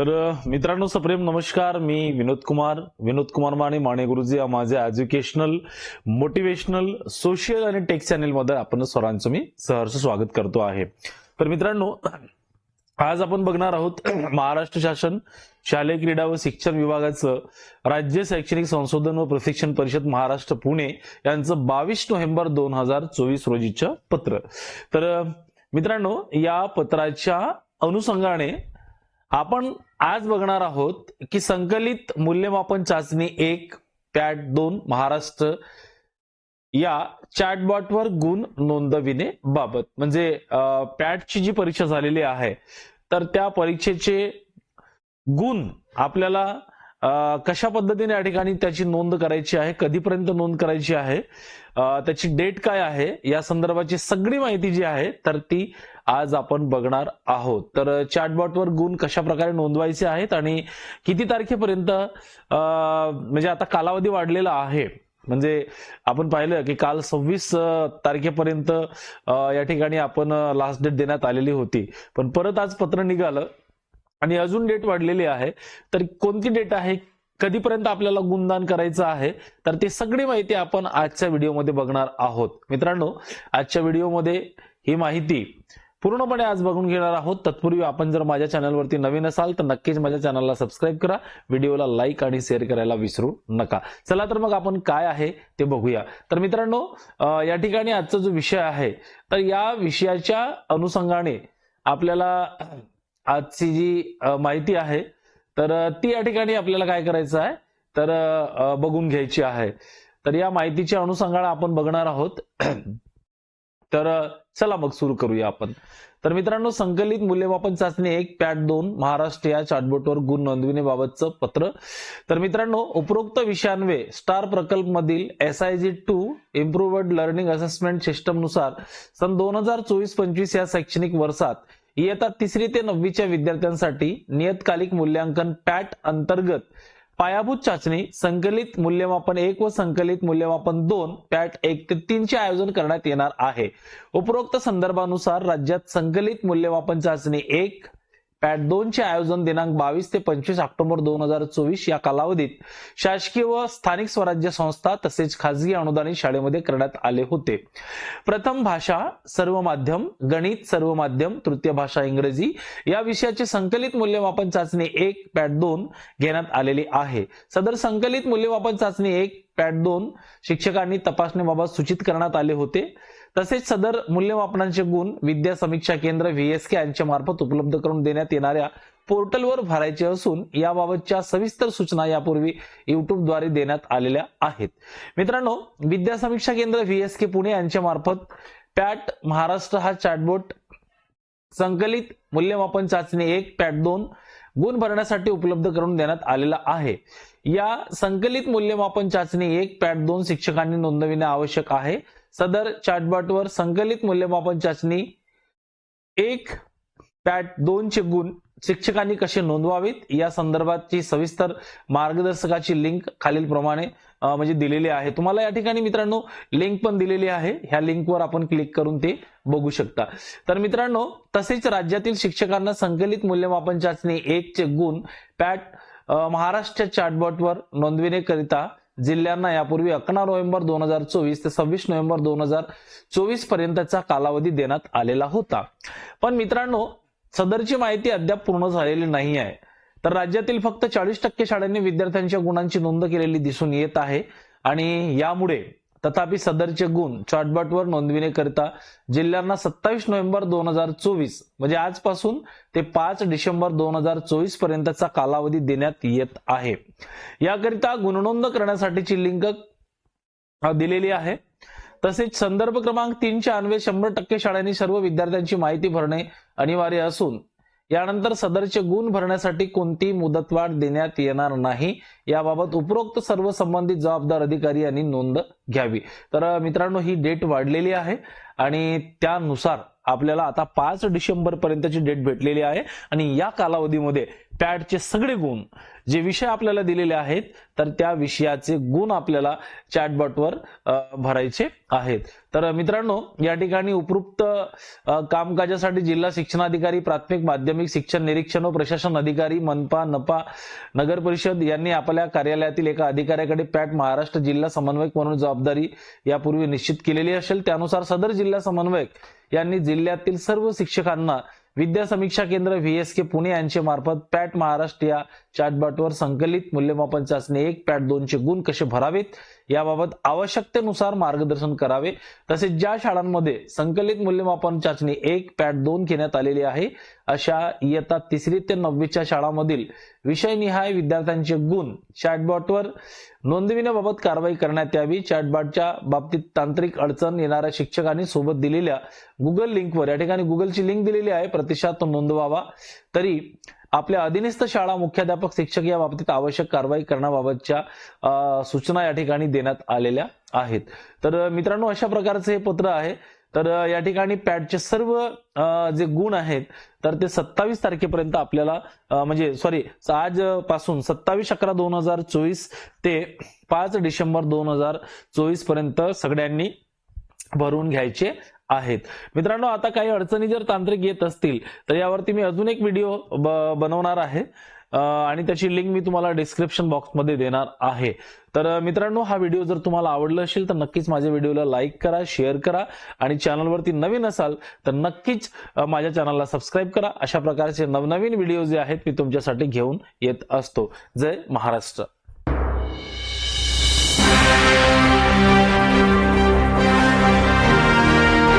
तर मित्रांनो सप्रेम नमस्कार. मी विनोद कुमार. विनोद कुमार माने माने गुरुजी या माझ्या एज्युकेशनल मोटिवेशनल सोशल आणि टेक चॅनलमध्ये आपण स्वरांचं मी सहर्ष स्वागत करतो आहे. तर मित्रांनो आज आपण बघणार आहोत महाराष्ट्र शासन शालेय क्रीडा व शिक्षण विभागाचं राज्य शैक्षणिक संशोधन व प्रशिक्षण परिषद महाराष्ट्र पुणे यांचं बावीस नोव्हेंबर दोन हजार चोवीस रोजीचं पत्र. तर मित्रांनो या पत्राच्या अनुषंगाने आपण आज बघणार आहोत की संकलित मूल्यमापन चाचणी एक पॅट दोन महाराष्ट्र या चॅटबॉटवर गुण नोंदविणे बाबत. म्हणजे पॅटची जी परीक्षा झालेली आहे तर त्या परीक्षेचे गुण आपल्याला कशा पद्धतीने या ठिकाणी त्याची नोंद करायची आहे? कधीपर्यंत नोंद करायची आहे? त्याची डेट काय आहे? या संदर्भाची सगळी माहिती जी आहे तर ती आज आपण बघणार आहोत. तर चॅटबॉटवर गुण कशा प्रकारे नोंदवायचे आहेत आणि किती तारखेपर्यंत म्हणजे आता कालावधी वाढलेला आहे. म्हणजे आपण पाहिलं की काल सव्वीस तारखेपर्यंत या ठिकाणी आपण लास्ट डेट देण्यात आलेली होती. पण परत आज पत्र निघालं. आणि अजून डेट वाढलेली आहे. तर कोणती डेट आहे? कधीपर्यंत आपल्याला गुणदान करायचं आहे? तर ती सगळी माहिती आपण आजच्या व्हिडिओमध्ये बघणार आहोत. मित्रांनो आजच्या व्हिडिओमध्ये ही माहिती पूर्णपणे आज बघून घेणार आहोत. तत्पूर्वी आपण जर माझ्या चॅनलवरती नवीन असाल तर नक्कीच माझ्या चॅनलला सबस्क्राईब करा. व्हिडिओला लाईक आणि शेअर करायला विसरू नका. चला तर मग आपण काय आहे ते बघूया. तर मित्रांनो या ठिकाणी आजचा जो विषय आहे तर या विषयाच्या अनुषंगाने आपल्याला आजची जी माहिती आहे तर ती या ठिकाणी आपल्याला काय करायचं आहे तर बघून घ्यायची आहे. तर या माहितीच्या अनुषंगाला आपण बघणार आहोत. तर चला मग सुरू करूया आपण. तर मित्रांनो संकलित मूल्यमापन चाचणी एक पॅट दोन महाराष्ट्र या चाटबोटवर गुण नोंदविण्याबाबतचं पत्र. तर मित्रांनो उपरोक्त विषयांवे स्टार प्रकल्प मधील S I G two improved learning assessment सिस्टमनुसार सन दोन हजार चोवीस पंचवीस या शैक्षणिक वर्षात इयत्ता तिसरी ते नववीच्या विद्यार्थ्यांसाठी नियतकालिक मूल्यांकन पॅट अंतर्गत पायाभूत चाचणी संकलित मूल्यमापन एक व संकलित मूल्यमापन दोन पॅट एक ते तीनचे आयोजन करण्यात येणार आहे. उपरोक्त संदर्भानुसार राज्यात संकलित मूल्यमापन चाचणी एक पॅट दोनचे आयोजन दिनांक बावीस ते पंचवीस ऑक्टोबर दोन हजार चोवीस या कालावधीत शासकीय व स्थानिक स्वराज्य संस्था तसेच खासगी अनुदानित शाळेमध्ये करण्यात आले होते. प्रथम भाषा सर्व माध्यम गणित सर्व माध्यम तृतीय भाषा इंग्रजी या विषयाचे संकलित मूल्यमापन चाचणी एक पॅट दोन घेण्यात आलेली आहे. सदर संकलित मूल्यमापन चाचणी एक पॅट दोन शिक्षकांनी तपासणीबाबत सूचित करण्यात आले होते. तसेच सदर मूल्यमापनाचे गुण विद्या समीक्षा केंद्र व्हीएसके यांच्या मार्फत उपलब्ध करून देण्यात येणाऱ्या पोर्टलवर भरायचे असून याबाबतच्या सविस्तर सूचना यापूर्वी युट्यूबद्वारे देण्यात आलेल्या आहेत. मित्रांनो विद्या समीक्षा केंद्र व्हीएसके पुणे यांच्या मार्फत पॅट महाराष्ट्र हा चॅटबोट संकलित मूल्यमापन चाचणी एक पॅट दोन गुण भरण्यासाठी उपलब्ध करून देण्यात आलेला आहे. या संकलित मूल्यमापन चाचणी एक पॅट दोन शिक्षकांनी नोंदविणे आवश्यक आहे. सदर चॅटबॉटवर संकलित मूल्यमापन चाचणी एक पॅट दोनचे गुण शिक्षकांनी कसे नोंदवावेत? या संदर्भाची सविस्तर मार्गदर्शकाची लिंक खालील प्रमाणे म्हणजे दिलेली आहे. तुम्हाला या ठिकाणी मित्रांनो लिंक पण दिलेली आहे. ह्या लिंकवर आपण क्लिक करून ते बघू शकता. तर मित्रांनो तसेच राज्यातील शिक्षकांना संकलित मूल्यमापन चाचणी एक चे गुण पॅट महाराष्ट्र चॅटबॉटवर नोंदविण्याकरिता जिल्ह्यांना यापूर्वी अकरा नोव्हेंबर दोन हजार चोवीस ते सव्वीस नोव्हेंबर दोन हजार चोवीस पर्यंतचा कालावधी देण्यात आलेला होता. पण मित्रांनो सदरची माहिती अद्याप पूर्ण झालेली नाही आहे. तर राज्यातील फक्त चाळीस टक्के शाळांनी विद्यार्थ्यांच्या गुणांची नोंद केलेली दिसून येत आहे. आणि यामुळे तथापि सदरचे गुण चॉटबॉटवर नोंदविण्याकरिता जिल्ह्यांना सत्तावीस नोव्हेंबर दोन हजार चोवीस म्हणजे आजपासून ते पाच डिसेंबर दोन हजार चोवीस पर्यंतचा कालावधी देण्यात येत आहे. याकरिता गुणनोंद करण्यासाठीची लिंक दिलेली आहे. तसेच संदर्भ क्रमांक तीनशे अन्वे शंभर टक्के शाळांनी सर्व विद्यार्थ्यांची माहिती भरणे अनिवार्य असून यानंतर सदरचे गुण भरण्यासाठी कोणतीही मुदतवाढ देण्यात येणार नाही याबाबत उपरोक्त सर्व संबंधित जबाबदार अधिकारी यांनी नोंद घ्यावी. तर मित्रांनो ही डेट वाढलेली आहे आणि त्यानुसार आपल्याला आता पाच डिसेंबर पर्यंतची डेट भेटलेली आहे आणि या कालावधीमध्ये पॅडचे सगळे गुण जे विषय आपल्याला दिलेले आहेत तर त्या विषयाचे गुण आपल्याला चॅटबॉटवर भरायचे आहेत. तर मित्रांनो या ठिकाणी उपरुक्त कामकाजासाठी जिल्हा शिक्षणाधिकारी प्राथमिक माध्यमिक शिक्षण निरीक्षण व प्रशासन अधिकारी मनपा नपा नगर परिषद यांनी आपल्या कार्यालयातील एका अधिकाऱ्याकडे पॅट महाराष्ट्र जिल्हा समन्वयक म्हणून जबाबदारी यापूर्वी निश्चित केलेली असेल. त्यानुसार सदर जिल्हा समन्वयक यांनी जिल्ह्यातील सर्व शिक्षकांना विद्या समीक्षा केंद्र व्ही एस के पुणे यांचे मार्फत पॅट महाराष्ट्र या चॅटबॉटवर संकलित मूल्यमापन चाचणी एक पॅट दोनचे गुण कसे भरावेत? याबाबत आवश्यकतेनुसार मार्गदर्शन करावे. तसेच ज्या शाळांमध्ये संकलित मूल्यमापन चाचणी एक पॅट दोन घेण्यात आलेली आहे अशा इयत्ता तिसरी ते नववीच्या शाळांमधील विषयनिहाय विद्यार्थ्यांचे गुण चॅटबॉटवर नोंदविण्याबाबत कारवाई करण्यात यावी. चॅटबॉटच्या बाबतीत तांत्रिक अडचण येणाऱ्या शिक्षकांनी सोबत दिलेल्या गुगल लिंकवर या ठिकाणी गुगलची लिंक दिलेली आहे. प्रतिसाद तो नोंदवावा. तरी आपल्या अधीनस्थ शाळा मुख्याध्यापक शिक्षक या बाबतीत आवश्यक कारवाई करण्याबाबतच्या सूचना या ठिकाणी देण्यात आलेल्या आहेत. तर मित्रांनो अशा प्रकारचे हे पत्र आहे. तर या ठिकाणी पॅडचे सर्व जे गुण आहेत तर ते सत्तावीस तारखेपर्यंत आपल्याला म्हणजे सॉरी आज पासून सत्तावीस अकरा दोन हजार चोवीस ते पाच डिसेंबर दोन हजार चोवीसपर्यंत सगळ्यांनी भरून घ्यायचे आहेत. मित्रांनो आता काही अडचणी जर तांत्रिक येत असतील तर यावरती मी अजून एक व्हिडिओ ब- बनवणार आहे. आणि त्याची लिंक मी तुम्हाला डिस्क्रिप्शन बॉक्समध्ये देणार आहे. तर मित्रांनो हा व्हिडिओ जर तुम्हाला आवडला असेल तर नक्कीच माझ्या व्हिडिओला लाईक करा शेअर करा आणि चॅनलवरती नवीन असाल तर नक्कीच माझ्या चॅनलला सबस्क्राईब करा. अशा प्रकारचे नवनवीन व्हिडिओ जे आहेत मी तुमच्यासाठी घेऊन येत असतो. जय महाराष्ट्र.